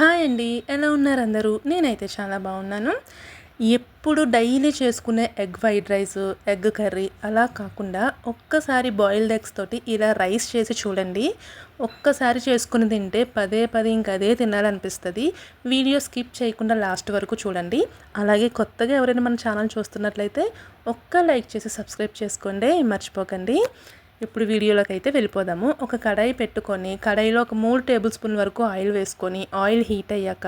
Hi అండి ఎలా ఉన్నారు అందరూ? నేనైతే చాలా బాగున్నాను. ఎప్పుడు డైలీ చేసుకునే egg fried rice egg curry అలా కాకుండా ఒక్కసారి బాయిల్డ్ ఎగ్స్ తోటి ఇలా రైస్ చేసి చూడండి. ఒక్కసారి చేసుకుని తింటే పదే పదే ఇంక అదే తినాలనిపిస్తుంది. వీడియో స్కిప్ చేయకుండా లాస్ట్ వరకు చూడండి. అలాగే కొత్తగా ఎవరైనా మన ఛానల్ చూస్తున్నట్లయితే ఒక్క లైక్ చేసి సబ్స్క్రైబ్ చేసుకోండి. మర్చిపోకండి. ఇప్పుడు వీడియోలోకి అయితే వెళ్ళిపోదాము. ఒక కడాయి పెట్టుకొని కడాయిలో ఒక మూడు టేబుల్ స్పూన్ వరకు ఆయిల్ వేసుకొని ఆయిల్ హీట్ అయ్యాక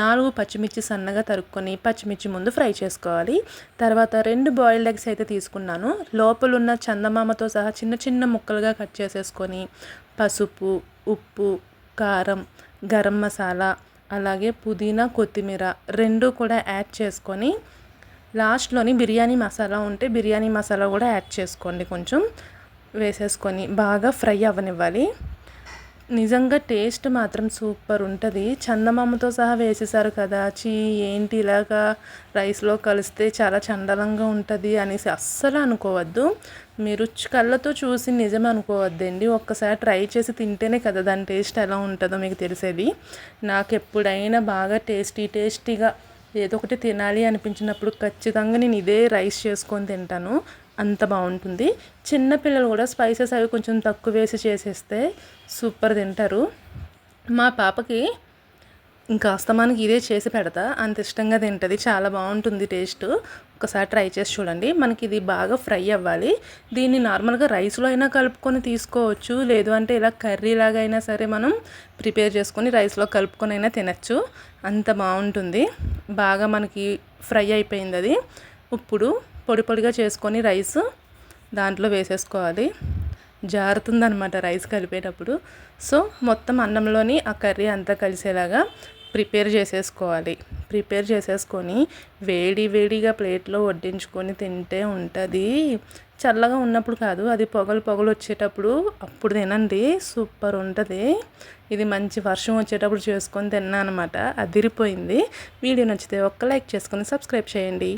నాలుగు పచ్చిమిర్చి సన్నగా తరుక్కొని పచ్చిమిర్చి ముందు ఫ్రై చేసుకోవాలి. తర్వాత రెండు బాయిల్డ్ ఎగ్స్ అయితే తీసుకున్నాను. లోపల ఉన్న చందమామతో సహా చిన్న చిన్న ముక్కలుగా కట్ చేసేసుకొని పసుపు ఉప్పు కారం గరం మసాలా అలాగే పుదీనా కొత్తిమీర రెండు కూడా యాడ్ చేసుకొని లాస్ట్లోని బిర్యానీ మసాలా ఉంటే బిర్యానీ మసాలా కూడా యాడ్ చేసుకోండి కొంచెం. వేసేసుకొని బాగా ఫ్రై అవ్వనివ్వాలి నిజంగా టేస్ట్ మాత్రం సూపర్ ఉంటుంది. చందమామతో సహా వేసేసారు కదా. చీ ఏంటి ఇలాగా రైస్లో కలిస్తే చాలా చండలంగా ఉంటుంది అనేసి అస్సలు అనుకోవద్దు. మీరు కళ్ళతో చూసి నిజం అనుకోవద్దండి. ఒక్కసారి ట్రై చేసి తింటేనే కదా దాని టేస్ట్ ఎలా ఉంటుందో మీకు తెలిసేది. నాకు ఎప్పుడైనా బాగా టేస్టీ టేస్టీగా ఏదో ఒకటి తినాలి అనిపించినప్పుడు ఖచ్చితంగా నేను ఇదే రైస్ చేసుకొని తింటాను. అంత బాగుంటుంది. చిన్నపిల్లలు కూడా స్పైసెస్ అవి కొంచెం తక్కువ వేసి చేసేస్తే సూపర్ తింటారు. మా పాపకి ఇంకా అస్తమానికి ఇదే చేసి పెడతా. అంత ఇష్టంగా తింటుంది. చాలా బాగుంటుంది టేస్ట్. ఒకసారి ట్రై చేసి చూడండి. మనకి ఇది బాగా ఫ్రై అవ్వాలి. దీన్ని నార్మల్గా రైస్లో అయినా కలుపుకొని తీసుకోవచ్చు. లేదు అంటే ఇలా కర్రీ లాగా అయినా సరే మనం ప్రిపేర్ చేసుకొని రైస్లో కలుపుకొని అయినా తినచ్చు. అంత బాగుంటుంది. బాగా మనకి ఫ్రై అయిపోయింది అది. ఇప్పుడు పొడి పొడిగా చేసుకొని రైస్ దాంట్లో వేసేసుకోవాలి. జారుతుందనమాట రైస్ కలిపేటప్పుడు. సో మొత్తం అన్నంలోని ఆ కర్రీ అంతా కలిసేలాగా ప్రిపేర్ చేసేసుకోవాలి. ప్రిపేర్ చేసేసుకొని వేడి వేడిగా ప్లేట్లో వడ్డించుకొని తింటే ఉంటుంది. చల్లగా ఉన్నప్పుడు కాదు అది పొగలు పొగలు వచ్చేటప్పుడు అప్పుడు తినండి. సూపర్ ఉంటుంది. ఇది మంచి వర్షం వచ్చేటప్పుడు చేసుకొని తిన్నా అనమాట అదిరిపోయింది. వీడియో నచ్చితే ఒక్క లైక్ చేసుకొని సబ్స్క్రైబ్ చేయండి.